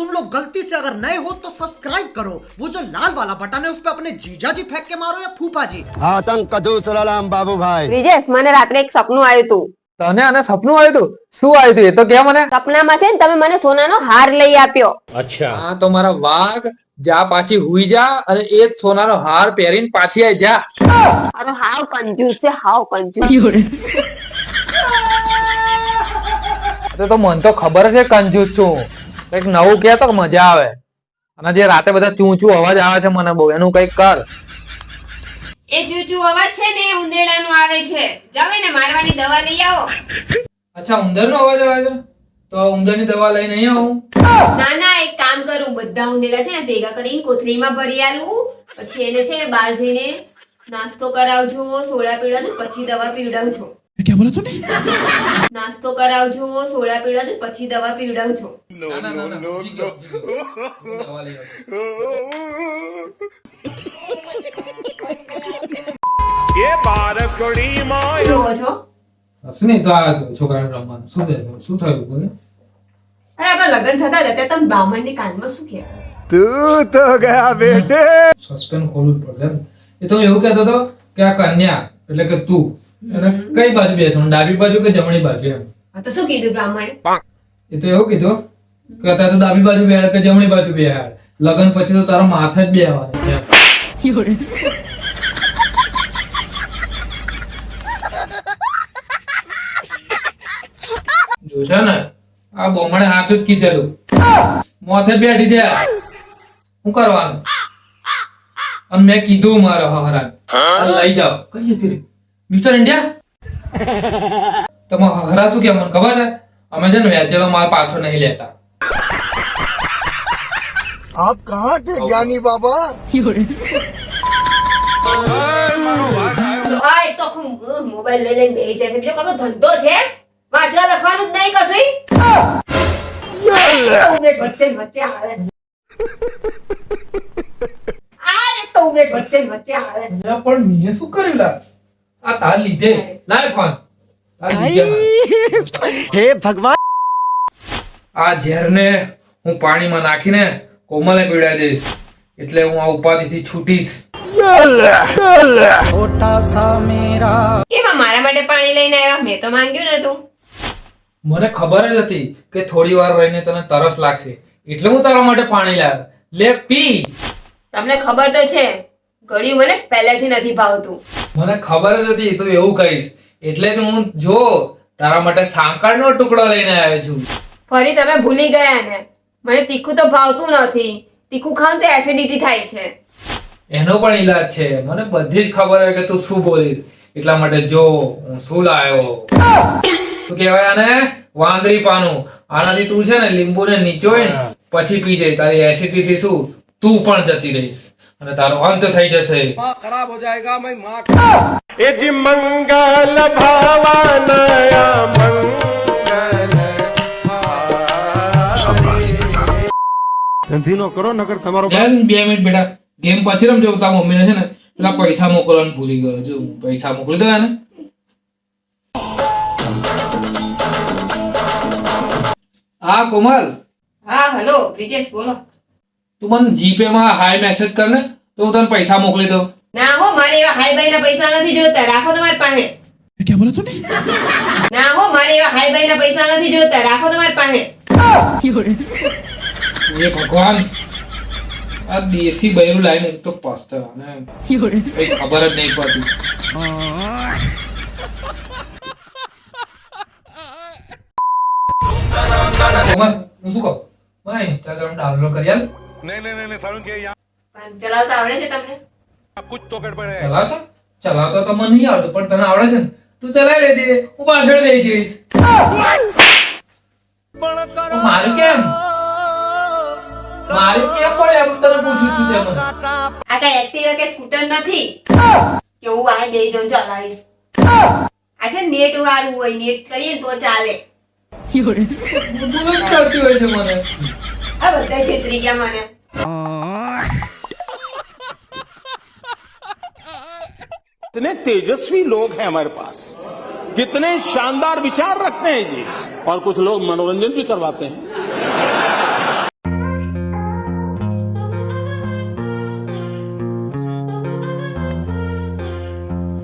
तुम लोग गलती से अगर नए हो तो सब्सक्राइब करो वो जो लाल वाला बटन है उस पर अपने जीजा जी फेंक के मारो या फूफा जी આતંક કદુ સલામ બાબુભાઈ બ્રિજેશ મને રાત્રે એક સપનું આવ્યું હતું તને અને સપનું આવ્યું હતું શું આવ્યું હતું એ તો કે મને સપનામાં છે ને તમે મને સોનાનો હાર લઈ આપ્યો હા તો મારા વાઘ જા પાછી હુઈ જા અને એ જ સોનાનો હાર પહેરીને પાછી આઈ જા અરે હાવ કંજૂસ છે હાવ કંજૂસ તો તો મને તો ખબર છે કંજૂસ છું કંઈક નવું કે તો મજા આવે. અને જે રાતે બધા ચૂંચું અવાજ આવે છે મને બહુ એનું કંઈક કર. એ ચૂચુ અવાજ છે ને ઉંદેડાનો આવે છે. જાવે ને મારવાની દવા લઈ આવો. અચ્છા ઉંદરનો અવાજ આવે છે? તો ઉંદરની દવા લઈને અહીં આવું. ના ના એક કામ કરું. બધા ઉંદેડા છે ને ભેગા કરીને કોથળીમાં ભરી આલું. પછી એને છે ને બહાર જઈને નાસ્તો કરાવજો સોડા પીવડાવજો પછી દવા પીવડાવજો. નાસ્તો કરાવજો સોડા પીવડાવજો પછી દવા પીવડાવજો. ના ના ના ના સમજી ગયો, સમજી ગયો. હું દવા લઈ આવું. જોવો છો? તો આ છોકરાને રમવાનું. શું થયું? શું થયું બોલે? અરે આપણા લગ્ન થતા હતા ત્યારે તમે બ્રાહ્મણની કાનમાં શું કહેતા? તું તો ગયા બેટે સસ્પેન્સ ખોલવું જ પડશે ને. એ તો હું એવું કહેતો હતો કે આ કન્યા એટલે કે તું એને કઈ બાજુ બેસવાનું ડાબી બાજુ કે જમણી બાજુ એમ? તો શું કીધું બ્રાહ્મણે? એ તો એવું કીધું કે અત્યારે તો ડાબી બાજુ બેહાડ કે જમણી બાજુ બેહાડ. લગન પછી તો તારા માથે જ બેહવાનું. જોશે ને? આ બોમણે હાથું જ કીધેલું. માથે જ બેઠી છે. શું કરવાનું? અને મેં કીધું મારો હહરાન. લઈ જાઓ. કઈ જતી રહી? મિસ્ટર ઇન્ડિયા તમે હહરા શું કે મને ખબર છે. અમે છે ને વેચેલો માલ પાછો નહીં લેતા. આપ કહા કે જ્ઞાની બાબા? તો તો મોબાઈલ લઈ લઈને બેસી જાય છે. બીજો કશો ધંધો છે? વાંચવા લખવાનું જ નહીં કશું? વચ્ચે વચ્ચે આવે. આ એક તો વચ્ચે વચ્ચે આવે. પણ મેં શું કર્યું લા? આ તાર લીધે. લાય ફોન. હે ભગવાન. આ ઝેરને હું પાણીમાં નાખીને કોમલે પીવડાવી દઈશ. એટલે હું આ ઉપાધિથી છૂટીશ. કેમ આ મારા માટે પાણી લઈને આવ્યા? મેં તો માંગ્યું નતું મને ખબર જ હતી કે થોડી વાર રહીને તને તરસ લાગશે. એટલે હું તારા માટે પાણી લાવ્યો. લે પી. તમને ખબર તો છે. ગળ્યું મને પહેલેથી નથી ભાવતું. મને ખબર જ હતી તું એવું કહીશ. એટલે જ હું જો તારા માટે સાંકળનો ટુકડો લઈને આવ્યો છું. ફરી તમે ભૂલી ગયા ને મને તીખું તો ભાવતું નથી. તીખું ખાવ તો એસિડિટી થાય છે. એનો પણ ઈલાજ છે. મને બધી જ ખબર હોય કે તું શું બોલીશ. એટલા માટે જો હું શું લાવ્યો શું કહેવાય આને? વાંદરી પાનું. આનાથી તું છે ને લીંબુને નીચોય ને પછી પી જાય તારી એસિડિટી શું? તું પણ જતી રહીશ. અને તારો અંત થઈ જશે. એજી મંગલ ભાવાનયા મંગલ ધંધીનો કરો નકર તમારો બેન બે મિનિટ બેટા ગેમ પછી રમજો તારા મમ્મીને છે ને પેલા પૈસા મોકલવાનું ભૂલી ગયો જો પૈસા મોકલી દો ને હા કોમલ. હા હેલો બ્રિજેશ બોલો. તું મને જીપે માં હાય મેસેજ કર ને તો હું તને પૈસા મોકલી દઉં. ના હો મારે એવા હાય ભાઈ ના પૈસા નથી જોતા. રાખો તમારી પાસે. ના? હો મારે એવા હાઈ ભાઈ ના પૈસા નથી જોતા. રાખો તમારી પાસે. એ ભગવાન આ દેશી બૈરું લાવીને તો પસ્તો અને કઈ ખબર જ નહીં પડતી. શું કહું? મને ઇન્સ્ટાગ્રામ ડાઉનલોડ કરી આલ. નહીં નહીં નહીં સારું કે ચલાવતા આવડે છે તમને? કુછ તો ગડબડ હે ચલાવતા? ચલાવતા તો મને નહીં આવડતું પણ તને આવડે છે ને? તું ચલાવી લેજે હું પાછળ બેસી જઈશ. મારું કેમ? મારું કેમ પડે એમ તને પૂછું છું તેમ આ કઈ એક્ટિવા કે સ્કૂટર નથી? કે હું આ બે જણ ચલાવીશ. આજે નેટ વાળું હોય નેટ કરીએ તો ચાલે. બોલો કરતી હોય છે મને. આ બધા છેતરી ગયા મને कितने तेजस्वी लोग हैं हमारे पास कितने शानदार विचार रखते हैं जी और कुछ लोग मनोरंजन भी करवाते हैं